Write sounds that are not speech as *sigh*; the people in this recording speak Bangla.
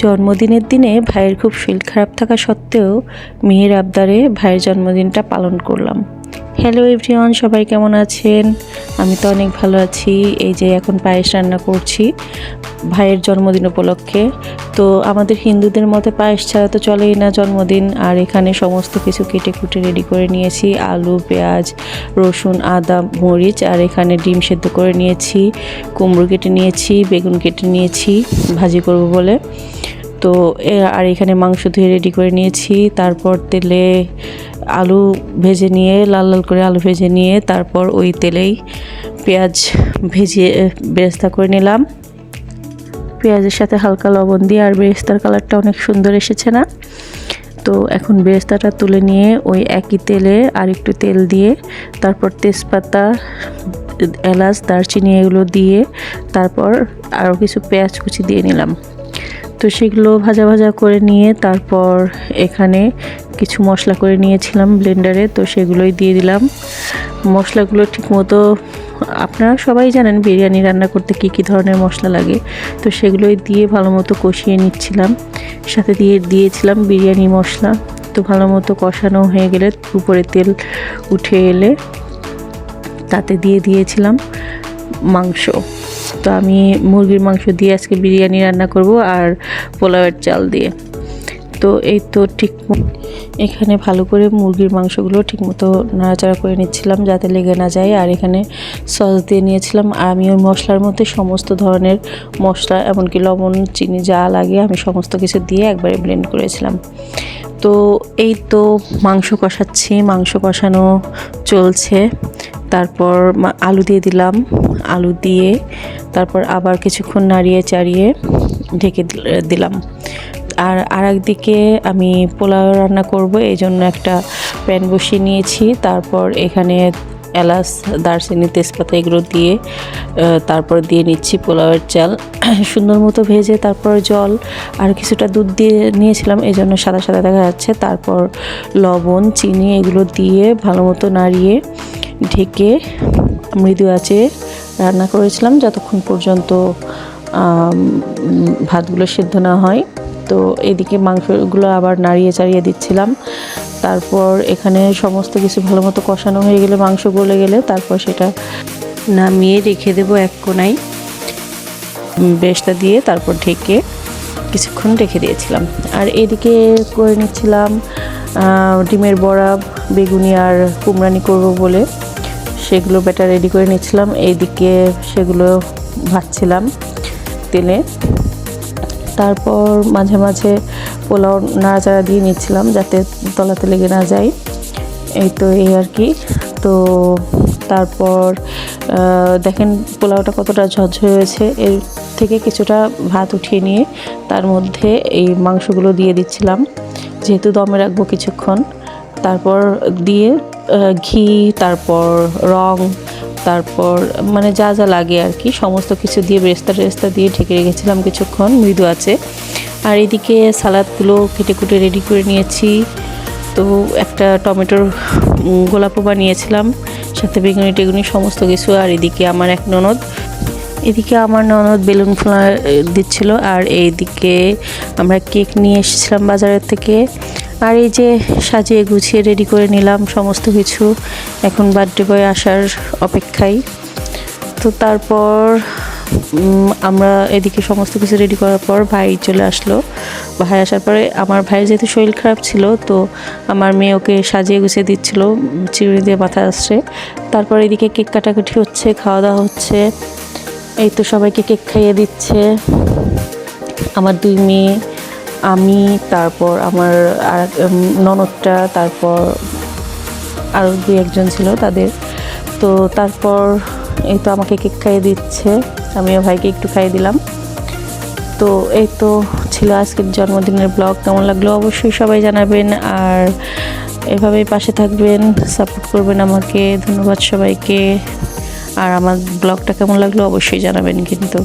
জন্মদিনের দিনে ভাইয়ের খুব শরীর খারাপ থাকা সত্ত্বেও মেয়ের আবদারে ভাইয়ের জন্মদিনটা পালন করলাম। হ্যালো এভরিওয়ান সবাই কেমন আছেন? আমি তো অনেক ভালো আছি। এই যে এখন পায়েস রান্না করছি ভাইয়ের জন্মদিন উপলক্ষে। তো আমাদের হিন্দুদের মতে পায়েস ছাড়া তো চলেই না জন্মদিন। আর এখানে সমস্ত কিছু কেটে কুটে রেডি করে নিয়েছি। আলু, পেঁয়াজ, রসুন, আদা, মরিচ, আর এখানে ডিম সেদ্ধ করে নিয়েছি। কুমড়ো কেটে নিয়েছি, বেগুন কেটে নিয়েছি। ভাজি করব বলে। তো আর এখানে মাংস ধুয়ে রেডি করে নিয়েছি। তারপর তেলে আলু ভেজে নিয়ে, লাল লাল করে আলু ভেজে নিয়ে, তারপর ওই তেলেই পেঁয়াজ ভেজে বেরেস্তা করে নিলাম। পেঁয়াজের সাথে হালকা লবণ দিয়ে, আর বেরেস্তার কালারটা অনেক সুন্দর এসেছে না? তো এখন বেরেস্তাটা তুলে নিয়ে ওই একই তেলে আর একটু তেল দিয়ে, তারপর তেজপাতা, এলাচ, দারচিনি এগুলো দিয়ে, তারপর আরও কিছু পেঁয়াজ কুচি দিয়ে নিলাম। তো সেগুলো ভাজা ভাজা করে নিয়ে তারপর এখানে কিছু মশলা করে নিয়েছিলাম ব্লেন্ডারে, তো সেগুলোই দিয়ে দিলাম। মশলাগুলো ঠিকমতো আপনারা সবাই জানেন বিরিয়ানি রান্না করতে কী কী ধরনের মশলা লাগে, তো সেগুলোই দিয়ে ভালো মতো কষিয়ে নিচ্ছিলাম। সাথে দিয়ে দিয়েছিলাম বিরিয়ানি মশলা, তো ভালো মতো কষানো হয়ে গেলে উপরে তেল উঠে এলে তাতে দিয়ে দিয়েছিলাম মাংস। তো আমি মুরগির মাংস দিয়ে আজকে বিরিয়ানি রান্না করব আর পোলাওয়ের চাল দিয়ে। তো এই তো ঠিক এখানে ভালো করে মুরগির মাংসগুলো ঠিকমতো নাড়াচাড়া করে নিচ্ছিলাম যাতে লেগে না যায়। আর এখানে সস দিয়ে নিয়েছিলাম। আর আমি ওই মশলার মধ্যে সমস্ত ধরনের মশলা, এমনকি লবণ, চিনি যা লাগে, আমি সমস্ত কিছু দিয়ে একবারে ব্লেন্ড করেছিলাম। তো এই তো মাংস কষাচ্ছি। মাংস কষানো চলছে। তারপর আলু দিয়ে দিলাম। আলু দিয়ে তারপর আবার কিছুক্ষণ নাড়িয়ে চাড়িয়ে ঢেকে দিলাম। আর আর একদিকে আমি পোলাও রান্না করব, এই জন্য একটা প্যান বসিয়ে নিয়েছি। তারপর এখানে এলাচ, দারচিনি, তেজপাতা এগুলো দিয়ে তারপর দিয়ে নিচ্ছি পোলাওয়ের চাল। *clears throat* সুন্দর মতো ভেজে তারপর জল আর কিছুটা দুধ দিয়ে নিয়েছিলাম, এই জন্য সাদা সাদা দেখা যাচ্ছে। তারপর লবণ, চিনি এগুলো দিয়ে ভালো মতো নাড়িয়ে ঢেকে মৃদু আঁচে রান্না করেছিলাম যতক্ষণ পর্যন্ত ভাতগুলো সিদ্ধ না হয়। তো এদিকে মাংসগুলো আবার নাড়িয়ে চাড়িয়ে দিচ্ছিলাম। তারপর এখানে সমস্ত কিছু ভালো মতো কষানো হয়ে গেলে মাংস গলে গেলে তারপর সেটা নামিয়ে রেখে দেবো এক কোনায়। বেশটা দিয়ে তারপর ঢেকে কিছুক্ষণ রেখে দিয়েছিলাম। আর এদিকে করে নিচ্ছিলাম ডিমের বড়া, বেগুনি আর কুমড়ানি করব বলে। সেগুলো ব্যাটার রেডি করে নিচ্ছিলাম এইদিকে সেগুলো ভাজছিলাম তেলে। তারপর মাঝে মাঝে পোলাও নাড়াচাড়া দিয়ে নিচ্ছিলাম যাতে তলাতে লেগে না যায়। এই তো এই আর কি। তো তারপর দেখেন পোলাওটা কতটা ঝরঝরে হয়েছে। এর থেকে কিছুটা ভাত উঠিয়ে নিয়ে তার মধ্যে এই মাংসগুলো দিয়ে দিচ্ছিলাম। যেহেতু দমে রাখব কিছুক্ষণ। তারপর দিয়ে ঘি, তারপর রং, তারপর মানে যা যা লাগে আর কি, সমস্ত কিছু দিয়ে বেরেস্তা টেরেস্তা দিয়ে ঢেকে রেখেছিলাম কিছুক্ষণ, মৃদু আছে। আর এদিকে সালাদগুলো কেটে কুটে রেডি করে নিয়েছি। তো একটা টমেটোর গোলাপও বানিয়েছিলাম, সাথে বেগুনি টেগুনি সমস্ত কিছু, আর এদিকে আমার এক ননদ। এদিকে আমার ননদ বেলুন ফোলা দিচ্ছিল, আর এইদিকে আমরা কেক নিয়ে এসেছিলাম বাজারের থেকে। আর এই যে সাজিয়ে গুছিয়ে রেডি করে নিলাম সমস্ত কিছু। এখন বার্থডে বয় আসার অপেক্ষায়। তো তারপর আমরা এদিকে সমস্ত কিছু রেডি করার পর ভাই চলে আসলো। ভাই আসার পরে আমার ভাইয়ের যেহেতু শরীর খারাপ ছিল, তো আমার মেয়ে ওকে সাজিয়ে গুছিয়ে দিচ্ছিল চিরুনি দিয়ে মাথা আসছে। তারপর এদিকে কেক কাটাকাটি হচ্ছে, খাওয়া দাওয়া হচ্ছে। এই তো সবাইকে কেক খাইয়ে দিচ্ছে। আমার দুই মেয়ে আমি, তারপর আমার আর ননদটা, তারপর আরও দুই একজন ছিল তাদের। তো তারপর এই তো আমাকে কেক খাইয়ে দিচ্ছে, আমিও ভাইকে একটু খাইয়ে দিলাম। তো এই তো ছিল আজকের জন্মদিনের ব্লগ, কেমন লাগল অবশ্যই সবাই জানাবেন। আর এভাবেই পাশে থাকবেন, সাপোর্ট করবেন আমাকে, ধন্যবাদ সবাইকে। আর আমার ব্লগটা কেমন লাগল অবশ্যই জানাবেন কিন্তু।